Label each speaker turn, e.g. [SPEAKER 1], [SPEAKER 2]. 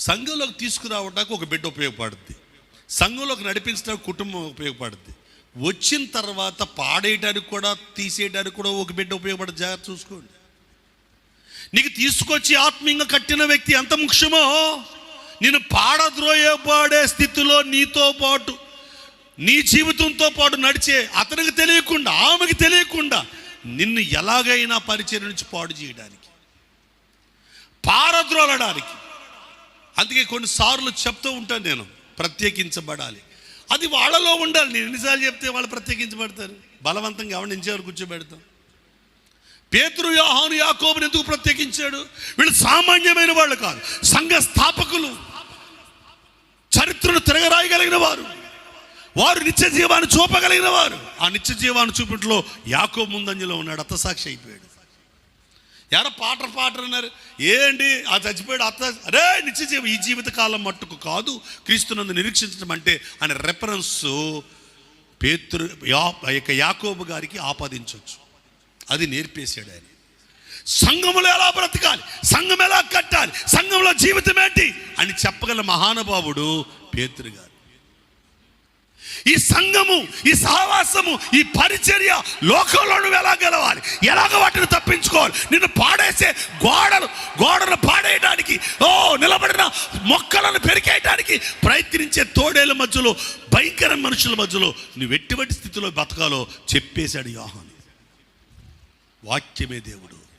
[SPEAKER 1] సంఘంలోకి తీసుకురావడానికి ఒక బిడ్డ ఉపయోగపడుద్ది. సంఘంలోకి నడిపించడానికి కుటుంబం ఉపయోగపడుద్ది. వచ్చిన తర్వాత పాడేయడానికి కూడా తీసేయడానికి కూడా ఒక బిడ్డ ఉపయోగపడే జాగ్రత్త చూసుకోండి. నీకు తీసుకొచ్చి ఆత్మీయంగా కట్టిన వ్యక్తి ఎంత ముఖ్యమో? నేను పాడద్రోయబడే స్థితిలో నీతో పాటు నీ జీవితంతో పాటు నడిచే అతనికి తెలియకుండా ఆమెకి తెలియకుండా నిన్ను ఎలాగైనా పరిచయం నుంచి పాడు చేయడానికి పారద్రోలడానికి. అందుకే కొన్నిసార్లు చెప్తూ ఉంటాను నేను ప్రత్యేకించబడాలి. అది వాళ్ళలో ఉండాలి. నేను ఎన్నిసార్లు చెప్తే వాళ్ళు ప్రత్యేకించబడతారు? బలవంతంగా ఎవరిని ఎంచేవారు కూర్చోబెడతాం. పేతురు యాహాను యాకోబుని ఎందుకు ప్రత్యేకించాడు? వీళ్ళు సామాన్యమైన వాళ్ళు కాదు. సంఘ స్థాపకులు. చరిత్రను తిరగరాయగలిగిన వారు. వారు నిత్య జీవాన్ని చూపగలిగిన వారు. ఆ నిత్య జీవాన్ని చూపట్లో యాకో ముందంజలో ఉన్నాడు. అత్తసాక్షి అయిపోయాడు. ఎరా పాట పాటర్ అన్నారు ఏంటి? ఆ చచ్చిపోయాడు అత్త. అరే నిత్య జీవ ఈ జీవిత కాలం మట్టుకు కాదు. క్రీస్తునందు నిరీక్షించడం అంటే అనే రెఫరెన్స్ పేతురు యా యొక్క యాకోబు గారికి ఆపాదించవచ్చు. అది నేర్పేశాడు ఆయన. సంఘములో ఎలా బ్రతకాలి? సంఘం ఎలా కట్టాలి? సంఘంలో జీవితం ఏంటి? అని చెప్పగల మహానుభావుడు పేతురు గారు. ఈ సంఘము ఈ సహవాసము ఈ పరిచర్య లోకంలో నువ్వు ఎలా గెలవాలి? ఎలాగ వాటిని తప్పించుకోవాలి? నిన్ను పాడేసే గోడలు గోడను పాడేయడానికి ఓ నిలబడిన మొక్కలను పెరికేయడానికి ప్రయత్నించే తోడేల మధ్యలో భయంకర మనుషుల మధ్యలో నువ్వు ఎటువంటి స్థితిలో బతకాలో చెప్పేశాడు యోహాని. వాక్యమే దేవుడు.